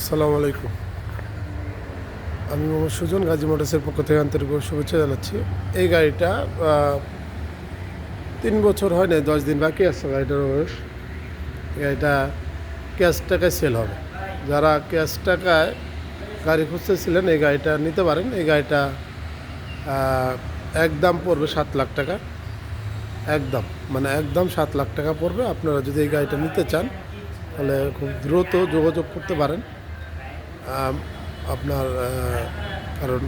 আসসালামু আলাইকুম। আমি মোহাম্মদ সুজন, গাজী মোটরসের পক্ষ থেকে আন্তরিক শুভেচ্ছা জানাচ্ছি। এই গাড়িটা তিন বছর হয় না দশ দিন বাকি আছে গাড়িটার বয়স। গাড়িটা ক্যাশ টাকায় সেল হবে। যারা ক্যাশ টাকায় গাড়ি খুঁজতেছিলেন, এই গাড়িটা নিতে পারেন। এই গাড়িটা একদম পড়বে সাত লাখ টাকা। একদম মানে একদম সাত লাখ টাকা পড়বে। আপনারা যদি এই গাড়িটা নিতে চান, তাহলে খুব দ্রুত যোগাযোগ করতে পারেন। আপনার কারণ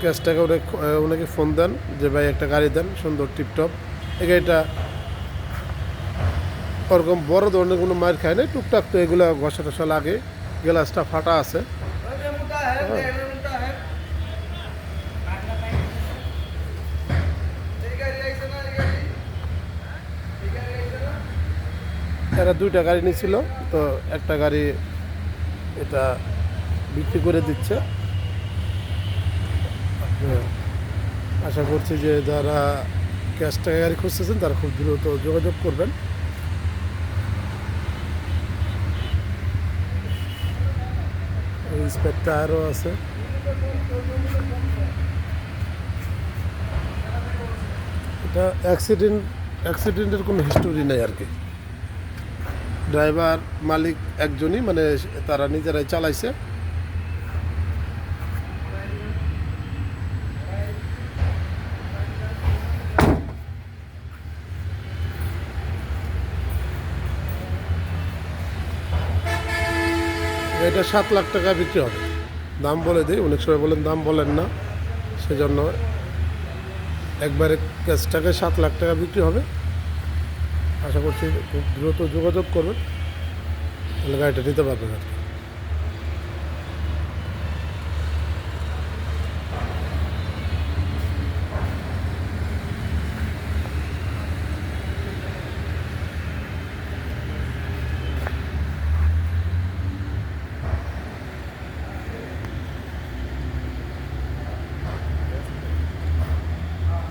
ক্যাশ টাকা অনেক ওনাকে ফোন দেন যে, ভাই, একটা গাড়ি দেন, সুন্দর টিপটপ এই গাড়িটা ওরকম বড় ধরনের কোনো মার খায় না টুকটাক তো এগুলো ঘষা টসা লাগে, গ্লাসটা ফাটা আছে। এরা দুইটা গাড়ি নিয়েছিল তো একটা গাড়ি, এটা বিক্রি করে দিচ্ছে। আশা করছি যে যারা ক্যাশ টাকা গাড়ি খুঁজতেছেন, তারা খুব দ্রুত যোগাযোগ করবেন। এই স্পেড টায়ারও আছে। এটা অ্যাক্সিডেন্ট অ্যাক্সিডেন্টের কোনো হিস্টোরি নেই আর কি। ড্রাইভার মালিক একজনই মানে তারা নিজেরাই চালাইছে। এটা সাত লাখ টাকা বিক্রি হবে। দাম বলে দিই, অনেক সময় বলেন দাম বলেন না, সেজন্য একবারে ক্যাশ টাকায় সাত লাখ টাকা বিক্রি হবে। আশা করছি খুব দ্রুত যোগাযোগ করবেন, তাহলে গাড়িটা নিতে পারবেন আর কি।